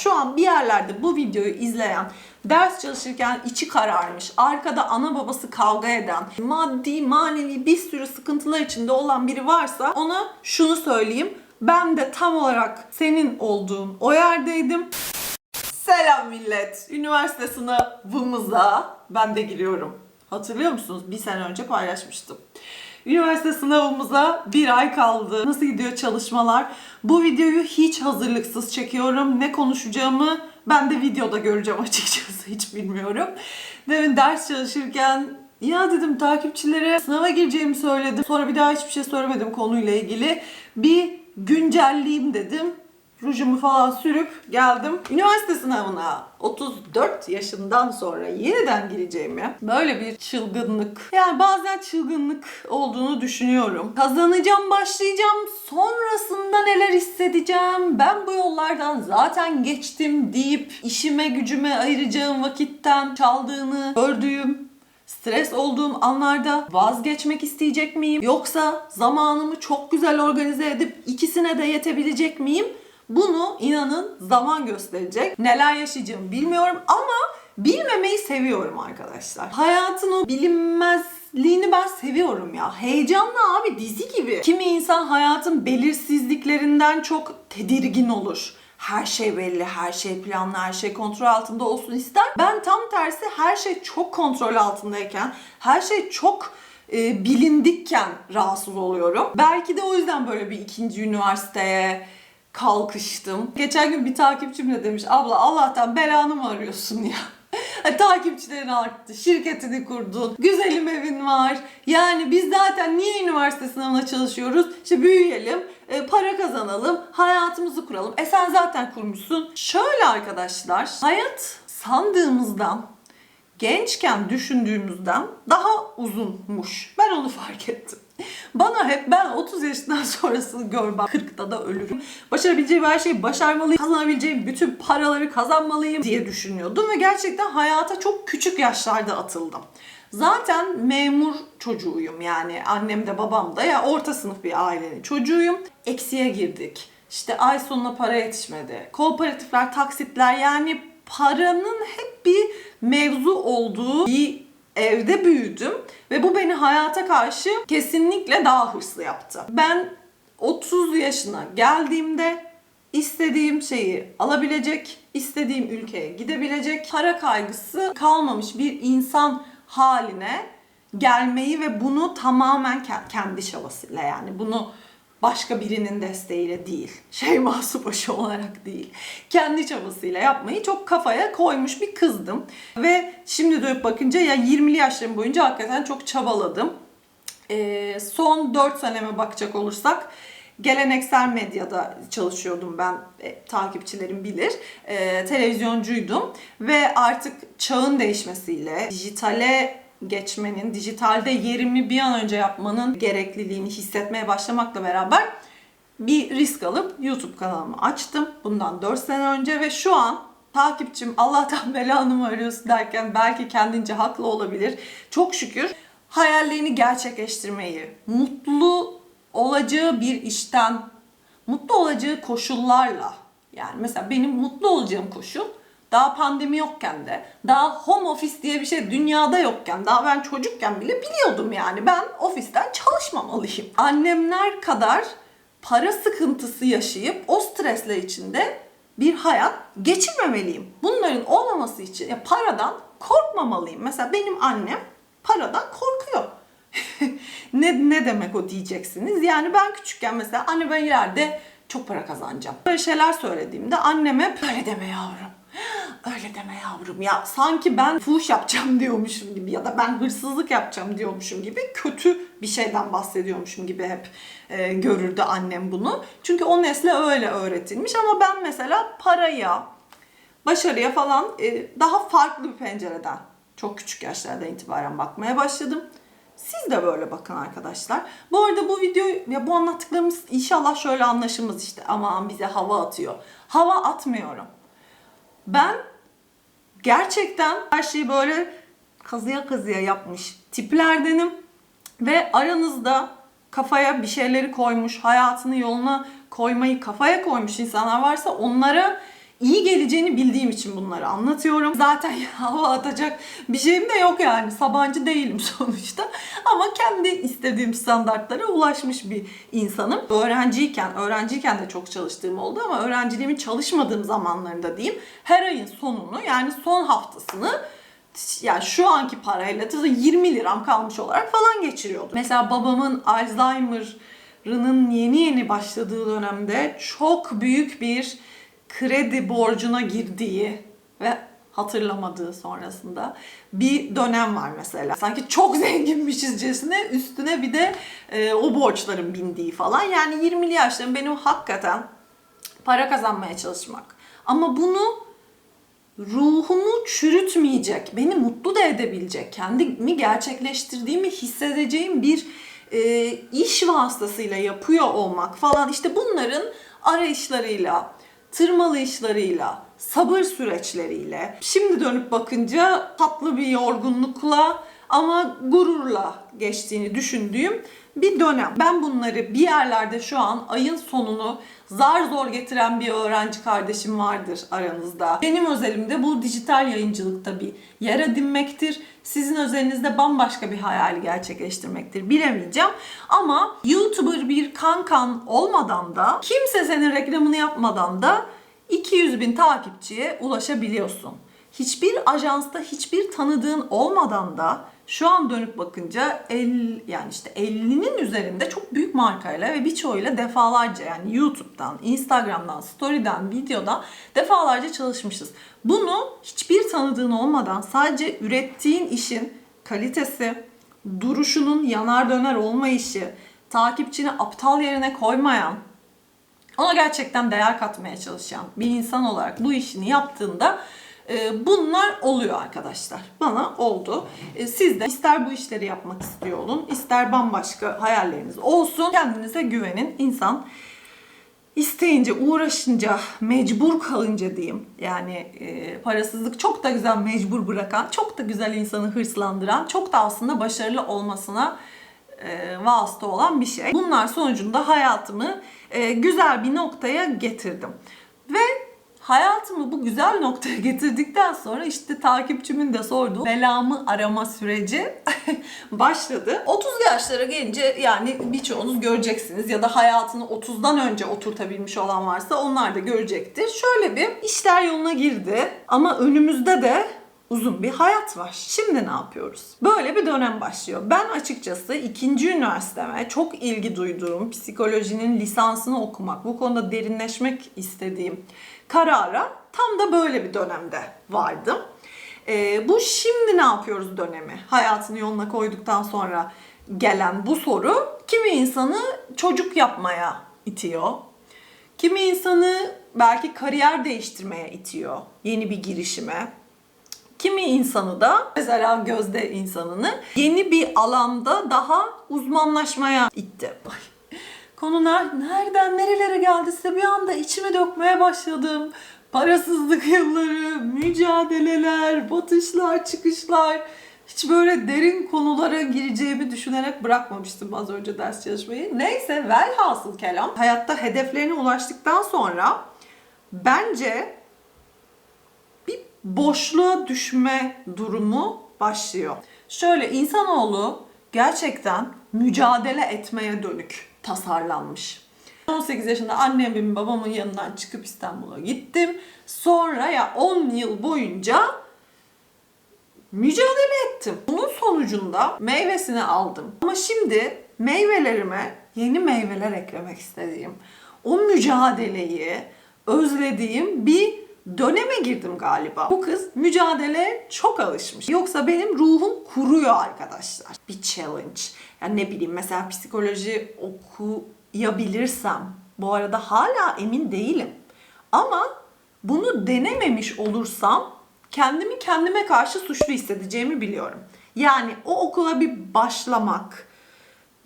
Şu an bir yerlerde bu videoyu izleyen, ders çalışırken içi kararmış, arkada ana babası kavga eden, maddi, manevi bir sürü sıkıntılar içinde olan biri varsa ona şunu söyleyeyim. Ben de tam olarak senin olduğun o yerdeydim. Selam millet. Üniversite sınavımıza ben de giriyorum. Hatırlıyor musunuz? Bir sene önce paylaşmıştım. Üniversite sınavımıza bir ay kaldı. Nasıl gidiyor çalışmalar? Bu videoyu hiç hazırlıksız çekiyorum. Ne konuşacağımı ben de videoda göreceğim açıkçası. Hiç bilmiyorum. Demin ders çalışırken ya dedim takipçilere sınava gireceğimi söyledim. Sonra bir daha hiçbir şey söylemedim konuyla ilgili. Bir güncelleyeyim dedim rujumu falan sürüp geldim. Üniversite sınavına 34 yaşından sonra yeniden gireceğimi böyle bir çılgınlık yani bazen çılgınlık olduğunu düşünüyorum. Kazanacağım, başlayacağım. Sonrasında neler hissedeceğim? Ben bu yollardan zaten geçtim deyip işime gücüme ayıracağım vakitten çaldığını gördüğüm Stres olduğum anlarda vazgeçmek isteyecek miyim? Yoksa zamanımı çok güzel organize edip ikisine de yetebilecek miyim? Bunu inanın zaman gösterecek. Neler yaşayacağımı bilmiyorum ama bilmemeyi seviyorum arkadaşlar. Hayatın o bilinmezliğini ben seviyorum ya. Heyecanlı abi dizi gibi. Kimi insan hayatın belirsizliklerinden çok tedirgin olur her şey belli, her şey planlı, her şey kontrol altında olsun ister. Ben tam tersi her şey çok kontrol altındayken, her şey çok e, bilindikken rahatsız oluyorum. Belki de o yüzden böyle bir ikinci üniversiteye kalkıştım. Geçen gün bir takipçim de demiş, abla Allah'tan belanı mı arıyorsun ya? Takipçilerin arttı, şirketini kurdun, güzelim evin var. Yani biz zaten niye üniversite sınavına çalışıyoruz? İşte büyüyelim, e, para kazanalım, hayatımızı kuralım. E sen zaten kurmuşsun. Şöyle arkadaşlar, hayat sandığımızdan, gençken düşündüğümüzden daha uzunmuş. Ben onu fark ettim. Bana hep ben 30 yaşından sonrasını gör bak 40'ta da ölürüm. Başarabileceğim her şeyi başarmalıyım. Kazanabileceğim bütün paraları kazanmalıyım diye düşünüyordum ve gerçekten hayata çok küçük yaşlarda atıldım. Zaten memur çocuğuyum yani annem de babam da ya orta sınıf bir ailenin çocuğuyum. Eksiye girdik. İşte ay sonuna para yetişmedi. Kooperatifler, taksitler yani paranın hep bir mevzu olduğu bir evde büyüdüm ve bu beni hayata karşı kesinlikle daha hırslı yaptı. Ben 30 yaşına geldiğimde istediğim şeyi alabilecek, istediğim ülkeye gidebilecek, para kaygısı kalmamış bir insan haline gelmeyi ve bunu tamamen ke- kendi çabasıyla yani bunu başka birinin desteğiyle değil, şey Subaşı olarak değil, kendi çabasıyla yapmayı çok kafaya koymuş bir kızdım. Ve şimdi dönüp bakınca ya 20'li yaşlarım boyunca hakikaten çok çabaladım. Ee, son 4 seneme bakacak olursak geleneksel medyada çalışıyordum ben e, takipçilerim bilir E, televizyoncuydum ve artık çağın değişmesiyle dijitale geçmenin dijitalde yerimi bir an önce yapmanın gerekliliğini hissetmeye başlamakla beraber bir risk alıp YouTube kanalımı açtım bundan 4 sene önce ve şu an takipçim Allah'tan belanı mı arıyorsun derken belki kendince haklı olabilir. Çok şükür hayallerini gerçekleştirmeyi, mutlu olacağı bir işten, mutlu olacağı koşullarla yani mesela benim mutlu olacağım koşul daha pandemi yokken de, daha home office diye bir şey dünyada yokken, daha ben çocukken bile biliyordum yani ben ofisten çalışmamalıyım. Annemler kadar para sıkıntısı yaşayıp o stresler içinde bir hayat geçirmemeliyim. Bunların olmaması için ya paradan korkmamalıyım. Mesela benim annem paradan korkuyor. ne, ne demek o diyeceksiniz. Yani ben küçükken mesela anne ben ileride çok para kazanacağım. Böyle şeyler söylediğimde anneme böyle deme yavrum. Öyle deme yavrum ya sanki ben fuhuş yapacağım diyormuşum gibi ya da ben hırsızlık yapacağım diyormuşum gibi kötü bir şeyden bahsediyormuşum gibi hep e, görürdü annem bunu. Çünkü o nesle öyle öğretilmiş ama ben mesela paraya, başarıya falan e, daha farklı bir pencereden çok küçük yaşlardan itibaren bakmaya başladım. Siz de böyle bakın arkadaşlar. Bu arada bu video ya bu anlattıklarımız inşallah şöyle anlaşılmaz işte aman bize hava atıyor. Hava atmıyorum. Ben gerçekten her şeyi böyle kazıya kazıya yapmış tiplerdenim. Ve aranızda kafaya bir şeyleri koymuş, hayatını yoluna koymayı kafaya koymuş insanlar varsa onlara iyi geleceğini bildiğim için bunları anlatıyorum. Zaten hava atacak bir şeyim de yok yani. Sabancı değilim sonuçta. Ama kendi istediğim standartlara ulaşmış bir insanım. Öğrenciyken, öğrenciyken de çok çalıştığım oldu ama öğrenciliğimin çalışmadığım zamanlarında diyeyim her ayın sonunu yani son haftasını yani şu anki parayla da 20 liram kalmış olarak falan geçiriyordum. Mesela babamın Alzheimer'ının yeni yeni başladığı dönemde çok büyük bir kredi borcuna girdiği ve hatırlamadığı sonrasında bir dönem var mesela. Sanki çok zenginmişizcesine üstüne bir de e, o borçların bindiği falan. Yani 20'li yaşlarım benim hakikaten para kazanmaya çalışmak. Ama bunu ruhumu çürütmeyecek, beni mutlu da edebilecek, kendimi gerçekleştirdiğimi hissedeceğim bir e, iş vasıtasıyla yapıyor olmak falan işte bunların arayışlarıyla, tırmalayışlarıyla, sabır süreçleriyle, şimdi dönüp bakınca tatlı bir yorgunlukla ama gururla geçtiğini düşündüğüm bir dönem. Ben bunları bir yerlerde şu an ayın sonunu zar zor getiren bir öğrenci kardeşim vardır aranızda. Benim özelimde bu dijital yayıncılıkta bir yer edinmektir. Sizin özelinizde bambaşka bir hayali gerçekleştirmektir. Bilemeyeceğim. Ama YouTuber bir kankan olmadan da kimse senin reklamını yapmadan da 200 bin takipçiye ulaşabiliyorsun. Hiçbir ajansta hiçbir tanıdığın olmadan da şu an dönüp bakınca el, yani işte 50'nin üzerinde çok büyük markayla ve birçoğuyla defalarca yani YouTube'dan, Instagram'dan, Story'den, videodan defalarca çalışmışız. Bunu hiçbir tanıdığın olmadan sadece ürettiğin işin kalitesi, duruşunun yanar döner olmayışı, takipçini aptal yerine koymayan, ona gerçekten değer katmaya çalışan bir insan olarak bu işini yaptığında bunlar oluyor arkadaşlar. Bana oldu. E, Siz de ister bu işleri yapmak istiyor olun, ister bambaşka hayalleriniz olsun. Kendinize güvenin. İnsan isteyince, uğraşınca, mecbur kalınca diyeyim. Yani e, parasızlık çok da güzel mecbur bırakan, çok da güzel insanı hırslandıran, çok da aslında başarılı olmasına e, vasıta olan bir şey. Bunlar sonucunda hayatımı e, güzel bir noktaya getirdim. Ve hayatımı bu güzel noktaya getirdikten sonra işte takipçimin de sorduğu belamı arama süreci başladı. 30 yaşlara gelince yani birçoğunuz göreceksiniz ya da hayatını 30'dan önce oturtabilmiş olan varsa onlar da görecektir. Şöyle bir işler yoluna girdi ama önümüzde de uzun bir hayat var. Şimdi ne yapıyoruz? Böyle bir dönem başlıyor. Ben açıkçası ikinci üniversiteme çok ilgi duyduğum psikolojinin lisansını okumak, bu konuda derinleşmek istediğim karara tam da böyle bir dönemde vardım. Ee, bu şimdi ne yapıyoruz dönemi? Hayatını yoluna koyduktan sonra gelen bu soru kimi insanı çocuk yapmaya itiyor. Kimi insanı belki kariyer değiştirmeye itiyor. Yeni bir girişime. Kimi insanı da mesela gözde insanını yeni bir alanda daha uzmanlaşmaya itti. Konu ner- nereden nerelere geldi size bir anda içime dökmeye başladım. Parasızlık yılları, mücadeleler, batışlar, çıkışlar. Hiç böyle derin konulara gireceğimi düşünerek bırakmamıştım az önce ders çalışmayı. Neyse velhasıl kelam hayatta hedeflerine ulaştıktan sonra bence bir boşluğa düşme durumu başlıyor. Şöyle insanoğlu gerçekten mücadele etmeye dönük tasarlanmış. 18 yaşında annemin babamın yanından çıkıp İstanbul'a gittim. Sonra ya 10 yıl boyunca mücadele ettim. Bunun sonucunda meyvesini aldım. Ama şimdi meyvelerime yeni meyveler eklemek istediğim, o mücadeleyi özlediğim bir döneme girdim galiba. Bu kız mücadele çok alışmış. Yoksa benim ruhum kuruyor arkadaşlar. Bir challenge. Yani ne bileyim mesela psikoloji okuyabilirsem bu arada hala emin değilim. Ama bunu denememiş olursam kendimi kendime karşı suçlu hissedeceğimi biliyorum. Yani o okula bir başlamak,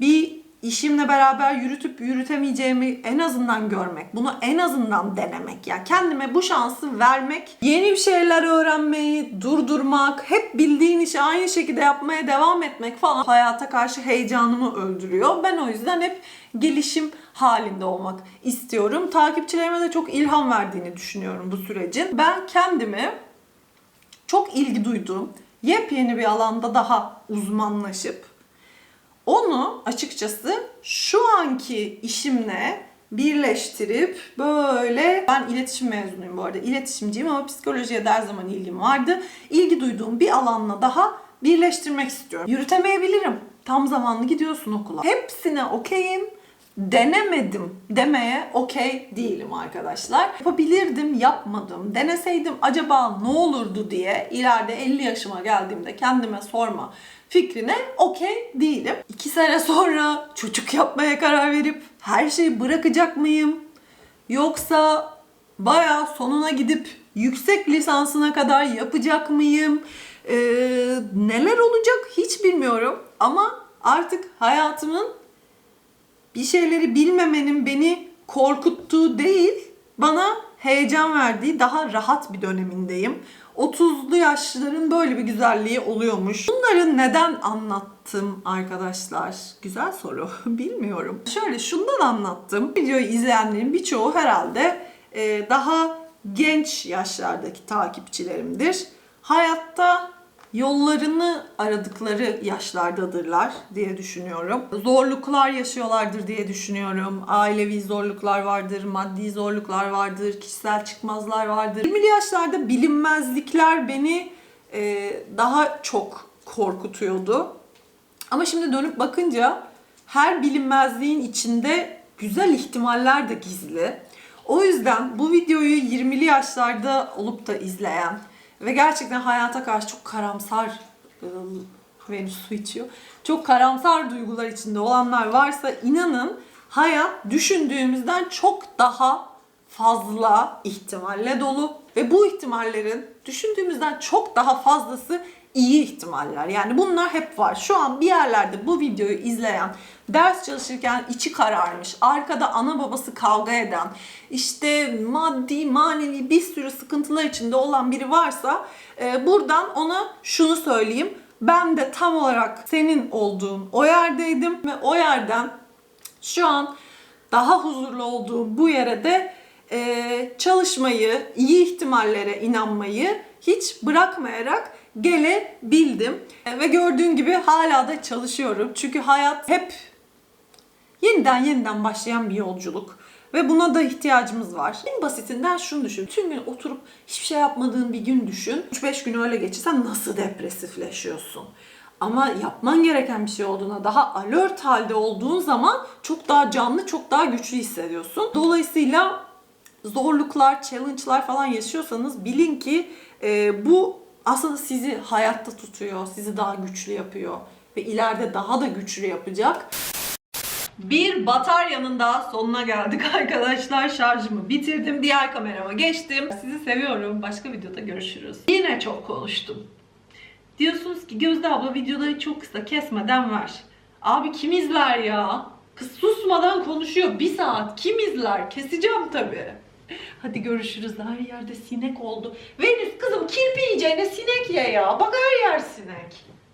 bir işimle beraber yürütüp yürütemeyeceğimi en azından görmek, bunu en azından denemek. Yani kendime bu şansı vermek, yeni bir şeyler öğrenmeyi, durdurmak, hep bildiğin işi aynı şekilde yapmaya devam etmek falan hayata karşı heyecanımı öldürüyor. Ben o yüzden hep gelişim halinde olmak istiyorum. Takipçilerime de çok ilham verdiğini düşünüyorum bu sürecin. Ben kendimi çok ilgi duyduğum yepyeni bir alanda daha uzmanlaşıp onu açıkçası şu anki işimle birleştirip böyle ben iletişim mezunuyum bu arada iletişimciyim ama psikolojiye de her zaman ilgim vardı. İlgi duyduğum bir alanla daha birleştirmek istiyorum. Yürütemeyebilirim. Tam zamanlı gidiyorsun okula. Hepsine okeyim denemedim demeye okey değilim arkadaşlar. Yapabilirdim, yapmadım. Deneseydim acaba ne olurdu diye ileride 50 yaşıma geldiğimde kendime sorma fikrine okey değilim. İki sene sonra çocuk yapmaya karar verip her şeyi bırakacak mıyım? Yoksa bayağı sonuna gidip yüksek lisansına kadar yapacak mıyım? Ee, neler olacak hiç bilmiyorum. Ama artık hayatımın bir şeyleri bilmemenin beni korkuttuğu değil, bana heyecan verdiği daha rahat bir dönemindeyim. 30'lu yaşların böyle bir güzelliği oluyormuş. Bunları neden anlattım arkadaşlar? Güzel soru. Bilmiyorum. Şöyle şundan anlattım. Videoyu izleyenlerin birçoğu herhalde e, daha genç yaşlardaki takipçilerimdir. Hayatta yollarını aradıkları yaşlardadırlar diye düşünüyorum. Zorluklar yaşıyorlardır diye düşünüyorum. Ailevi zorluklar vardır, maddi zorluklar vardır, kişisel çıkmazlar vardır. 20'li yaşlarda bilinmezlikler beni e, daha çok korkutuyordu. Ama şimdi dönüp bakınca her bilinmezliğin içinde güzel ihtimaller de gizli. O yüzden bu videoyu 20'li yaşlarda olup da izleyen ve gerçekten hayata karşı çok karamsar ıı, Venüs su içiyor. Çok karamsar duygular içinde olanlar varsa inanın hayat düşündüğümüzden çok daha fazla ihtimalle dolu ve bu ihtimallerin düşündüğümüzden çok daha fazlası iyi ihtimaller. Yani bunlar hep var. Şu an bir yerlerde bu videoyu izleyen, ders çalışırken içi kararmış, arkada ana babası kavga eden, işte maddi, manevi bir sürü sıkıntılar içinde olan biri varsa e, buradan ona şunu söyleyeyim. Ben de tam olarak senin olduğun o yerdeydim ve o yerden şu an daha huzurlu olduğum bu yere de e, çalışmayı, iyi ihtimallere inanmayı hiç bırakmayarak gelebildim. E, ve gördüğün gibi hala da çalışıyorum. Çünkü hayat hep yeniden yeniden başlayan bir yolculuk. Ve buna da ihtiyacımız var. En basitinden şunu düşün. Tüm gün oturup hiçbir şey yapmadığın bir gün düşün. 3-5 gün öyle geçirsen nasıl depresifleşiyorsun? Ama yapman gereken bir şey olduğuna daha alert halde olduğun zaman çok daha canlı, çok daha güçlü hissediyorsun. Dolayısıyla zorluklar, challenge'lar falan yaşıyorsanız bilin ki e, bu aslında sizi hayatta tutuyor, sizi daha güçlü yapıyor ve ileride daha da güçlü yapacak. Bir bataryanın daha sonuna geldik arkadaşlar. Şarjımı bitirdim. Diğer kamerama geçtim. Sizi seviyorum. Başka videoda görüşürüz. Yine çok konuştum. Diyorsunuz ki Gözde abla videoları çok kısa kesmeden ver. Abi kim izler ya? Kız susmadan konuşuyor. Bir saat. Kim izler? Keseceğim tabii. Hadi görüşürüz. Her yerde sinek oldu. Venüs kızım kirpi yiyeceğine sinek ye ya. Bak her yer sinek.